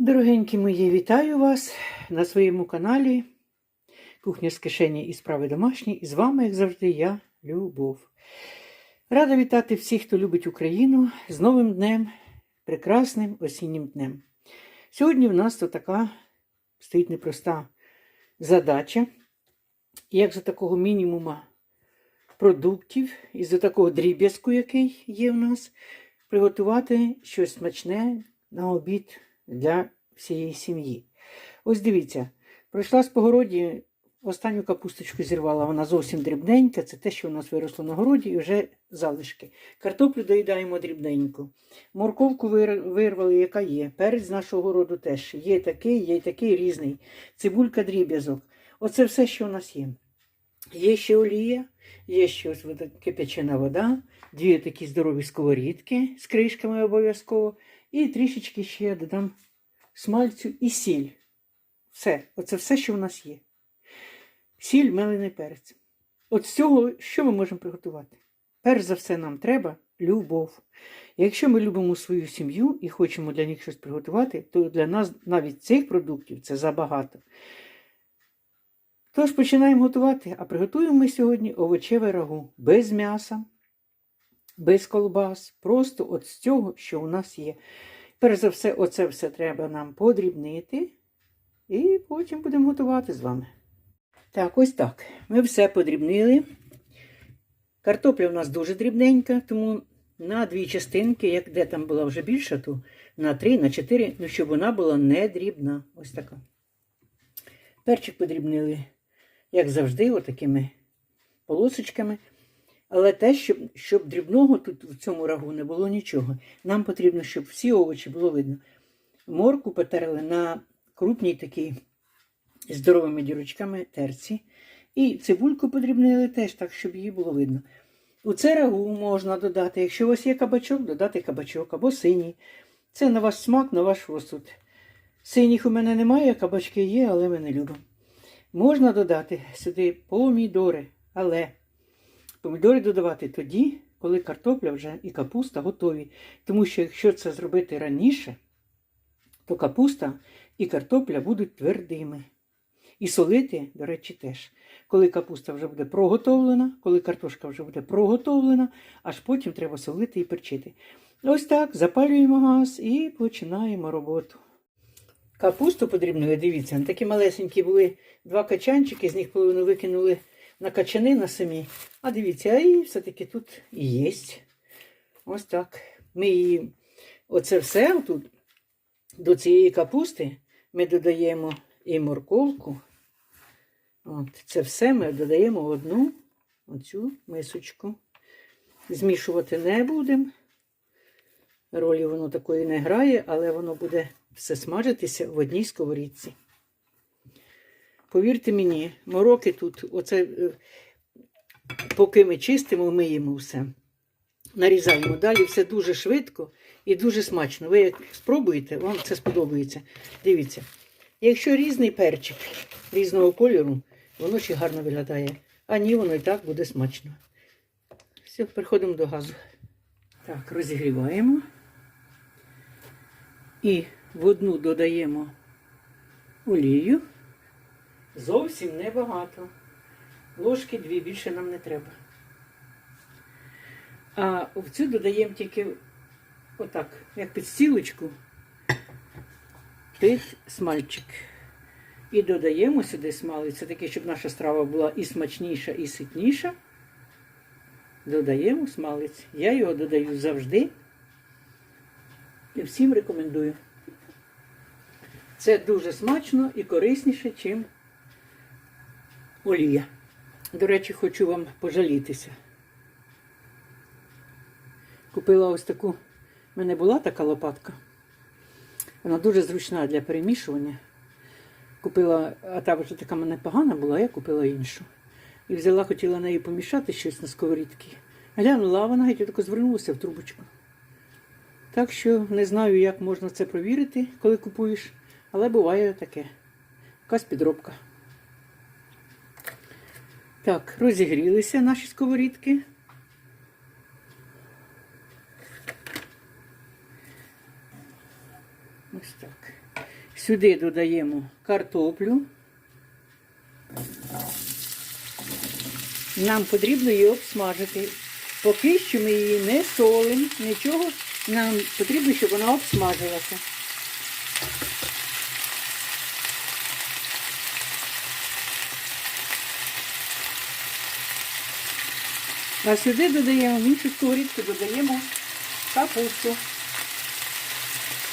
Дорогенькі мої, вітаю вас на своєму каналі Кухня з кишені і справи домашні. І з вами, як завжди, я, Любов. Рада вітати всіх, хто любить Україну з новим днем, прекрасним осіннім днем. Сьогодні в нас то така стоїть непроста задача. Як за такого мінімума продуктів і за такого дріб'язку, який є в нас, приготувати щось смачне на обід для всієї сім'ї. Ось дивіться, пройшла з погороді, останню капусточку зірвала, вона зовсім дрібненька, це те, що у нас виросло на городі, і вже залишки. Картоплю доїдаємо дрібненько. Морковку вирвали, яка є. Перець з нашого городу теж є такий, є такий різний. Цибулька дріб'язок. Оце все, що у нас є. Є ще олія, є ще ось кипячена вода, дві такі здорові сковорідки з кришками обов'язково. І трішечки ще додам смальцю і сіль. Все, оце все, що в нас є. Сіль, мелений перець. От з цього що ми можемо приготувати? Перш за все, нам треба любов. Якщо ми любимо свою сім'ю і хочемо для них щось приготувати, то для нас навіть цих продуктів це забагато. Тож починаємо готувати, а приготуємо ми сьогодні овочеве рагу без м'яса, без колбас, просто от з цього, що у нас є. Перш за все, оце все треба нам подрібнити, і потім будемо готувати з вами. Так, ось так. Ми все подрібнили. Картопля у нас дуже дрібненька, тому на дві частинки, як де там була вже більша, то на три, на чотири, ну, щоб вона була не дрібна. Ось така. Перчик подрібнили, як завжди, отакими полосочками. Але те, щоб, щоб дрібного тут в цьому рагу не було нічого. Нам потрібно, щоб всі овочі було видно. Морку потерли на крупній такій здоровими дірочками терці. І цибульку подрібнили теж так, щоб її було видно. У це рагу можна додати, якщо у вас є кабачок, додати кабачок або синій. Це на ваш смак, на ваш розсуд. Синіх у мене немає, кабачки є, але ми не любимо. Можна додати сюди помідори, але помідори додавати тоді, коли картопля вже і капуста готові. Тому що якщо це зробити раніше, то капуста і картопля будуть твердими. І солити, до речі, теж. Коли капуста вже буде проготовлена, коли картошка вже буде проготовлена, аж потім треба солити і перчити. Ось так, запалюємо газ і починаємо роботу. Капусту подрібнили, дивіться, такі малесенькі були два качанчики, з них половину викинули на качани на самі. А дивіться, і все-таки тут і є. Ось так. Ми її, оце все тут, до цієї капусти ми додаємо і морковку. От, це все ми додаємо одну оцю мисочку. Змішувати не будемо. Ролі воно такої не грає, але воно буде все смажитися в одній сковорідці. Повірте мені, мороки тут, оце, е, поки ми чистимо, миємо все. Нарізаємо. Далі все дуже швидко і дуже смачно. Ви як спробуєте, вам це сподобається. Дивіться. Якщо різний перчик різного кольору, воно ще гарно виглядає. А ні, воно і так буде смачно. Все, переходимо до газу. Так, розігріваємо. І в одну додаємо олію. Зовсім небагато. Ложки дві, більше нам не треба. А в цю додаємо тільки отак, як підстілочку, під смальчик. І додаємо сюди смалець. Це таке, щоб наша страва була і смачніша, і ситніша. Додаємо смалець. Я його додаю завжди. І всім рекомендую. Це дуже смачно і корисніше, ніж олія. До речі, хочу вам пожалітися. Купила ось таку, в мене була така лопатка. Вона дуже зручна для перемішування. Купила, а та вже така мене погана була, я купила іншу. І взяла, хотіла нею помішати щось на сковорідці. Глянула, а вона геть тако звернулася в трубочку. Так що не знаю, як можна це провірити, коли купуєш, але буває таке. Якась підробка. Так, розігрілися наші сковорідки. Ось так. Сюди додаємо картоплю. Нам потрібно її обсмажити. Поки що ми її не солимо, нічого. Нам потрібно, щоб вона обсмажилася. А сюди додаємо в іншу сковорідку, додаємо капусту.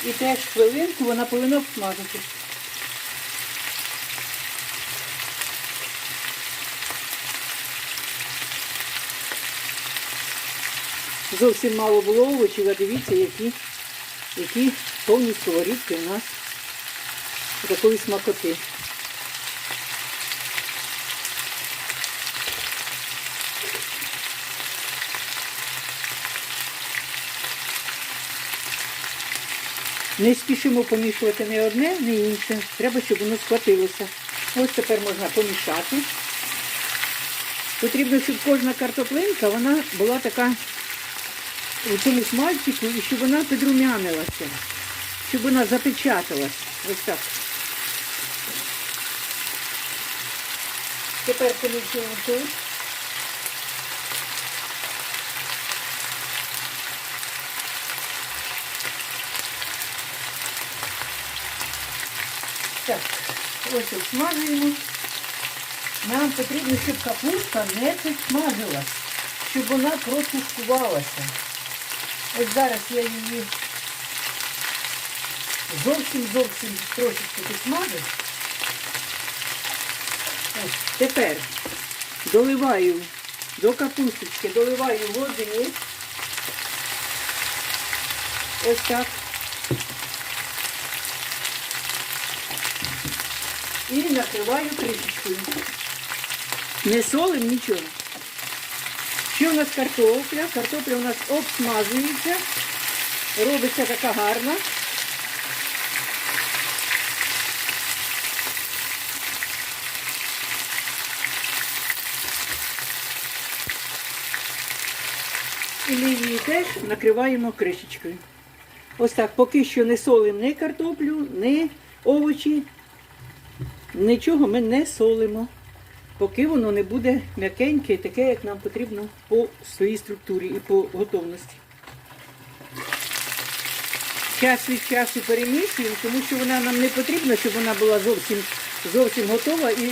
І теж хвилинку вона повинна обсмажитись. Зовсім мало було овочів, а дивіться, які, які повні сковорідки у нас такої смакоти. Не спішимо помішувати не одне, не інше. Треба, щоб воно схватилося. Ось тепер можна помішати. Потрібно, щоб кожна картоплинка вона була така у цьому смальчику і щоб вона підрумянилася, щоб вона запечаталась. Ось так. Тепер помішуємо тут. Так, ось обсмажуємо. Нам потрібно, щоб капуста не підсмажилась, щоб вона протушкувалася. Ось зараз я її зовсім-зовсім трошечки підсмажу. Ось, тепер доливаю до капусточки, доливаю води. Ось так. І накриваю кришечкою. Не солим нічого. Що у нас картопля? Картопля у нас обсмажується, робиться така гарна. І її теж накриваємо кришечкою. Ось так, поки що не солимо ні картоплю, ні овочі, нічого ми не солимо, поки воно не буде м'якеньке таке, як нам потрібно по своїй структурі і по готовності. Час від часу перемішуємо, тому що вона нам не потрібна, щоб вона була зовсім, зовсім готова і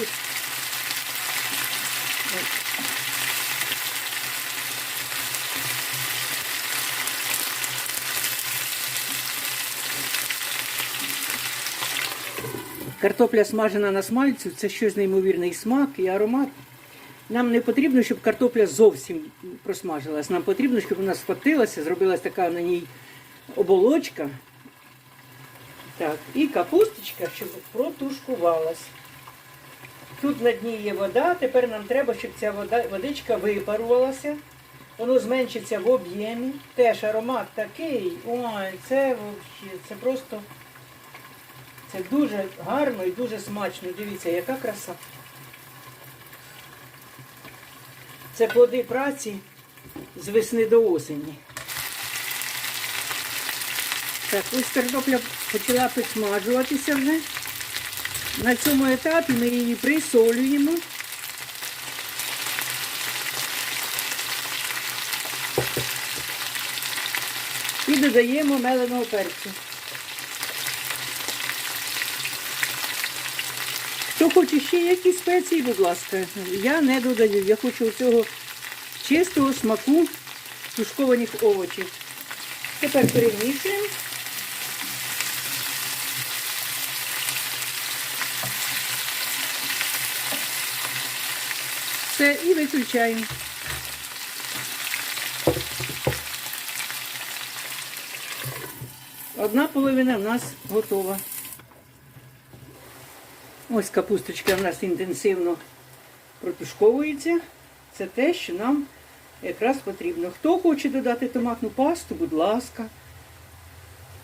Картопля смажена на смальцю це щось неймовірний смак і аромат. Нам не потрібно, щоб картопля зовсім просмажилась. Нам потрібно, щоб вона схватилася, зробилась така на ній оболочка. Так, і капусточка, щоб протушкувалась. Тут на дні є вода, тепер нам треба, щоб ця вода, водичка випарувалася. Воно зменшиться в об'ємі. Теж аромат такий. Ой, це це просто. Це дуже гарно і дуже смачно. Дивіться, яка краса. Це плоди праці з весни до осені. Так, ось картопля почала підсмажуватися вже. На цьому етапі ми її присолюємо. І додаємо меленого перцю. Хто хоче ще якісь спеції, будь ласка, я не додаю. Я хочу цього чистого смаку тушкованих овочів. Тепер перемішуємо. Все, і виключаємо. Одна половина в нас готова. Ось капусточка в нас інтенсивно протушковується. Це те, що нам якраз потрібно. Хто хоче додати томатну пасту, будь ласка.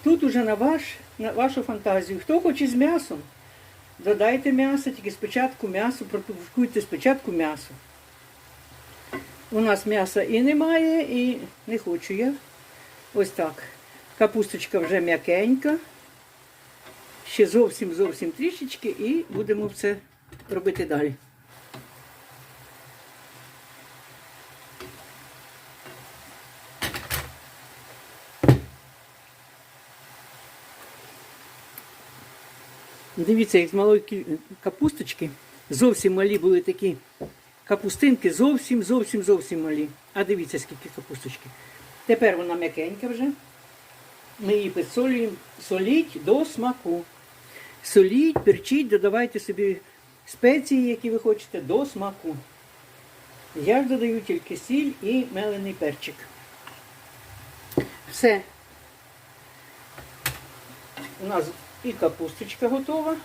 Тут уже на, ваш, на вашу фантазію. Хто хоче з м'ясом, додайте м'ясо, тільки спочатку м'ясо, протушкуйте спочатку м'ясо. У нас м'яса і немає, і не хочу я. Ось так. Капусточка вже м'якенька. Ще зовсім зовсім трішечки і будемо це робити далі. Дивіться, як з малої капусточки зовсім малі були такі капустинки, зовсім, зовсім, зовсім малі. А дивіться, скільки капусточки. Тепер вона м'якенька вже. Ми її підсолюємо, соліть до смаку. Соліть, перчіть, додавайте собі спеції, які ви хочете, до смаку. Я ж додаю тільки сіль і мелений перчик. Все. У нас і капусточка готова.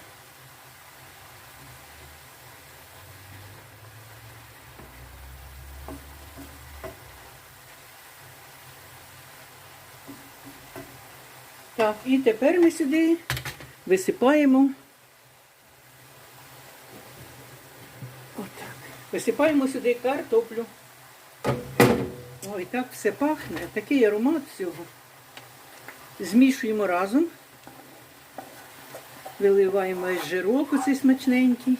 Так, і тепер ми сюди висипаємо. Отак. Висипаємо сюди картоплю. Ой, так все пахне, такий аромат всього. Змішуємо разом. Виливаємо із жирок оцей смачненький.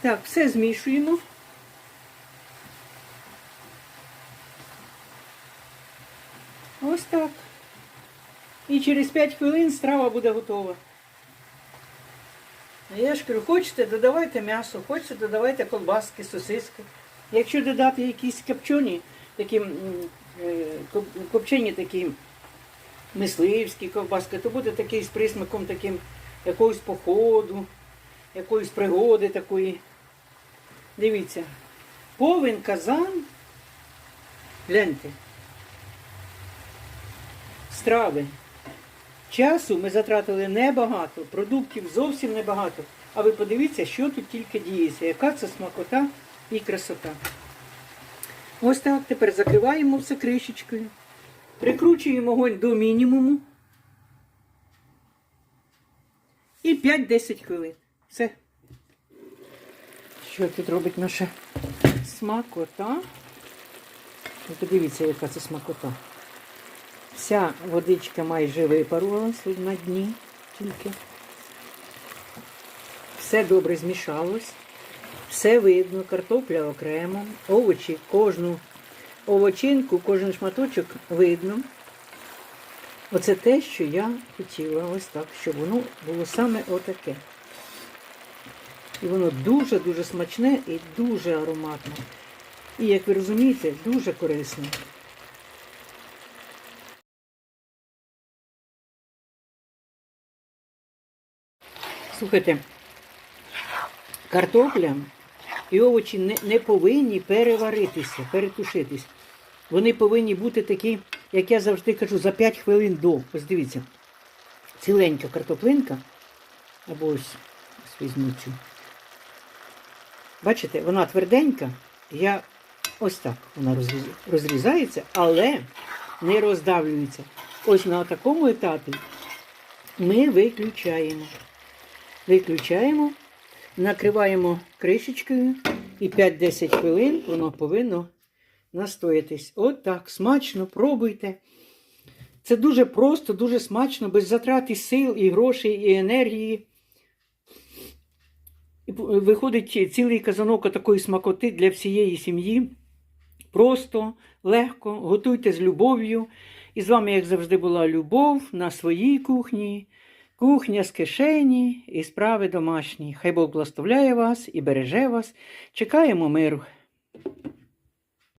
Так, все змішуємо. Ось так. І через 5 хвилин страва буде готова. Я ж кажу, хочете, додавайте м'ясо, хочете, додавайте колбаски, сосиски. Якщо додати якісь копчені, такі е, коп- копчені такі мисливські ковбаски, то буде такий з присмаком таким якогось походу, якоїсь пригоди такої. Дивіться, повен казан. Гляньте. Страви. Часу ми затратили небагато, продуктів зовсім небагато. А ви подивіться, що тут тільки діється, яка це смакота і красота. Ось так, тепер закриваємо все кришечкою, прикручуємо огонь до мінімуму. І 5-10 хвилин. Все. Що тут робить наша смакота? Подивіться, яка це смакота. Вся водичка майже випарувалась на дні тільки. Все добре змішалось. Все видно, картопля окремо, овочі, кожну овочинку, кожен шматочок видно. Оце те, що я хотіла, ось так, щоб воно було саме отаке. І воно дуже-дуже смачне і дуже ароматне. І, як ви розумієте, дуже корисне. Слухайте, картопля і овочі не, не повинні переваритися, перетушитись. Вони повинні бути такі, як я завжди кажу, за 5 хвилин до. Ось дивіться, ціленька картоплинка, або ось, ось візьму цю. Бачите, вона тверденька, я ось так вона розрізається, але не роздавлюється. Ось на такому етапі ми виключаємо. Виключаємо, накриваємо кришечкою і 5-10 хвилин воно повинно настоятись. От так, смачно, пробуйте. Це дуже просто, дуже смачно, без затрат і сил, і грошей, і енергії. Виходить цілий казанок такої смакоти для всієї сім'ї. Просто, легко, готуйте з любов'ю. І з вами, як завжди, була любов на своїй кухні. Кухня з кишені і справи домашні. Хай Бог благословляє вас і береже вас. Чекаємо миру.